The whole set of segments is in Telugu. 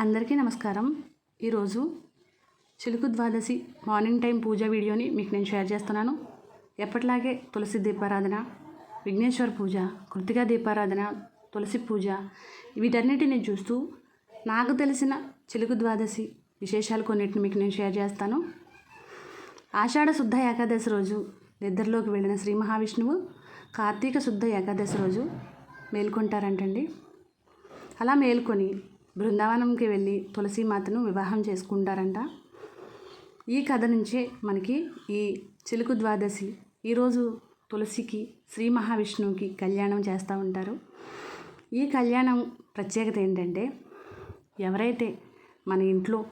అందరికీ నమస్కారం. ఈరోజు చిలుకు ద్వాదశి మార్నింగ్ టైం పూజ వీడియోని మీకు నేను షేర్ చేస్తున్నాను. ఎప్పటిలాగే తులసి దీపారాధన విఘ్నేశ్వర పూజ కృతికా దీపారాధన తులసి పూజ వీటన్నిటిని చూస్తూ నాకు తెలిసిన చిలుకు ద్వాదశి విశేషాలు కొన్నిటిని మీకు నేను షేర్ చేస్తాను. ఆషాఢ శుద్ధ ఏకాదశి రోజు నిద్రలోకి వెళ్ళిన శ్రీ మహావిష్ణువు కార్తీక శుద్ధ ఏకాదశి రోజు మేల్కొంటారంటండి. అలా మేల్కొని బృందావనంకి వెళ్ళి తులసీమాతను వివాహం చేసుకుంటారంట. ఈ కథ నుంచే మనకి ఈ చిలుకు ద్వాదశి ఈరోజు తులసికి శ్రీ మహావిష్ణువుకి కళ్యాణం చేస్తూ ఉంటారు. ఈ కళ్యాణం ప్రత్యేకత ఏంటంటే ఎవరైతే మన ఇంట్లో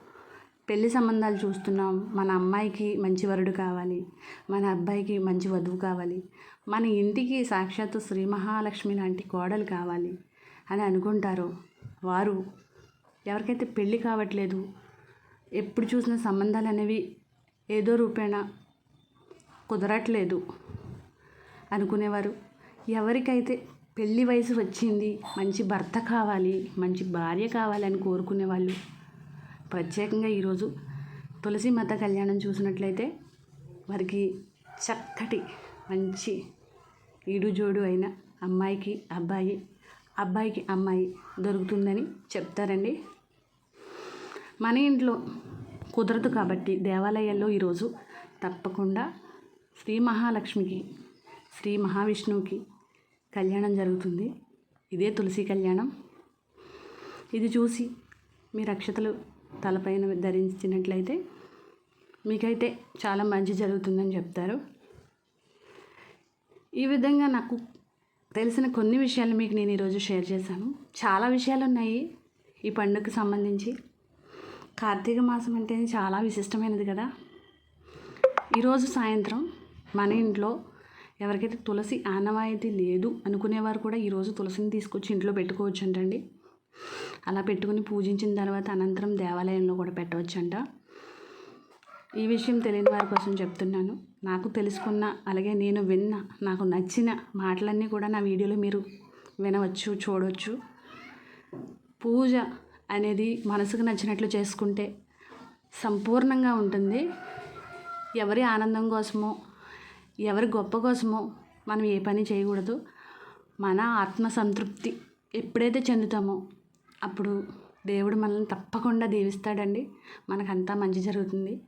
పెళ్ళి సంబంధాలు చూస్తున్నాం మన అమ్మాయికి మంచి వరుడు కావాలి మన అబ్బాయికి మంచి వధువు కావాలి మన ఇంటికి సాక్షాత్తు శ్రీ మహాలక్ష్మి లాంటి కోడలు కావాలి అని అనుకుంటారో వారు ఎవరికైతే పెళ్ళి కావట్లేదు ఎప్పుడు చూసిన సంబంధాలు అనేవి ఏదో రూపేణ కుదరట్లేదు అనుకునేవారు. ఎవరికైతే పెళ్ళి వయసు వచ్చింది మంచి భర్త కావాలి మంచి భార్య కావాలని కోరుకునే వాళ్ళు ప్రత్యేకంగా ఈరోజు తులసి మత కళ్యాణం చూసినట్లయితే వారికి చక్కటి మంచి ఈడుజోడు అయిన అమ్మాయికి అబ్బాయి అబ్బాయికి అమ్మాయి దొరుకుతుందని చెప్తారండి. మన ఇంట్లో కుదరదు కాబట్టి దేవాలయాల్లో ఈరోజు తప్పకుండా శ్రీ మహాలక్ష్మికి శ్రీ మహావిష్ణువుకి కళ్యాణం జరుగుతుంది. ఇదే తులసి కళ్యాణం. ఇది చూసి మీ రక్షతలు తలపైన ధరించినట్లయితే మీకైతే చాలా మంచి జరుగుతుందని చెప్తారు. ఈ విధంగా నాకు తెలిసిన కొన్ని విషయాలు మీకు నేను ఈరోజు షేర్ చేశాను. చాలా విషయాలు ఉన్నాయి ఈ పండుగకు సంబంధించి. కార్తీక మాసం అంటే చాలా విశిష్టమైనది కదా. ఈరోజు సాయంత్రం మన ఇంట్లో ఎవరికైతే తులసి ఆనవాయితీ లేదు అనుకునేవారు కూడా ఈరోజు తులసిని తీసుకొచ్చి ఇంట్లో పెట్టుకోవచ్చు అంటండి అలా పెట్టుకుని పూజించిన తర్వాత అనంతరం దేవాలయంలో కూడా పెట్టవచ్చంట. ఈ విషయం తెలియని వారి కోసం చెప్తున్నాను. నాకు తెలుసుకున్న అలాగే నేను విన్న నాకు నచ్చిన మాటలన్నీ కూడా నా వీడియోలో మీరు వినవచ్చు చూడవచ్చు. పూజ అనేది మనసుకు నచ్చినట్లు చేసుకుంటే సంపూర్ణంగా ఉంటుంది. ఎవరి ఆనందం కోసమో ఎవరి గొప్ప కోసమో మనం ఏ పని చేయకూడదు. మన ఆత్మ సంతృప్తి ఎప్పుడైతే చెందుతామో అప్పుడు దేవుడు మనల్ని తప్పకుండా దీవిస్తాడండి. మనకంతా మంచి జరుగుతుంది.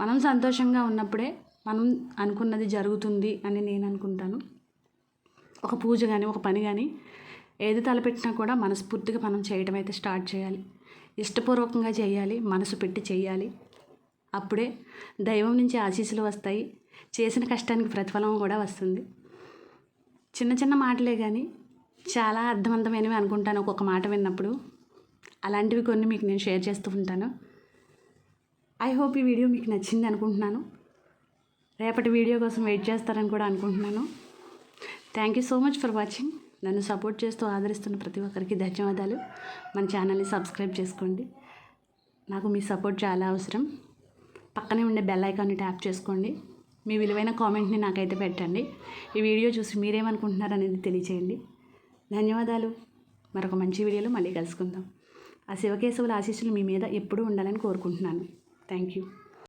మనం సంతోషంగా ఉన్నప్పుడే మనం అనుకున్నది జరుగుతుంది అని నేను అనుకుంటాను. ఒక పూజ కానీ ఒక పని కానీ ఏది తలపెట్టినా కూడా మనస్ఫూర్తిగా మనం చేయడం అయితే స్టార్ట్ చేయాలి. ఇష్టపూర్వకంగా చేయాలి మనసు పెట్టి చేయాలి. అప్పుడే దైవం నుంచి ఆశీస్సులు వస్తాయి. చేసిన కష్టానికి ప్రతిఫలం కూడా వస్తుంది. చిన్న చిన్న మాటలే కానీ చాలా అర్థవంతమైనవి అనుకుంటాను ఒక్కొక్క మాట విన్నప్పుడు. అలాంటివి కొన్ని మీకు నేను షేర్ చేస్తూ ఉంటాను. ఐ హోప్ ఈ వీడియో మీకు నచ్చింది అనుకుంటున్నాను. రేపటి వీడియో కోసం వెయిట్ చేస్తారని కూడా అనుకుంటున్నాను. Thank you so much for watching. నన్ను సపోర్ట్ చేస్తూ ఆదరిస్తున్న ప్రతి ఒక్కరికి ధన్యవాదాలు. మన ఛానల్ని సబ్స్క్రైబ్ చేసుకోండి. నాకు మీ సపోర్ట్ చాలా అవసరం. పక్కనే ఉండే బెల్ ఐకాన్ని ట్యాప్ చేసుకోండి. మీ విలువైన కామెంట్ని నాకైతే పెట్టండి. ఈ వీడియో చూసి మీరేమనుకుంటున్నారు అనేది తెలియచేయండి. ధన్యవాదాలు. మరొక మంచి వీడియోలో మళ్ళీ కలుసుకుందాం. ఆ శివకేశవుల ఆశీస్సులు మీ మీద ఎప్పుడూ ఉండాలని కోరుకుంటున్నాను. Thank you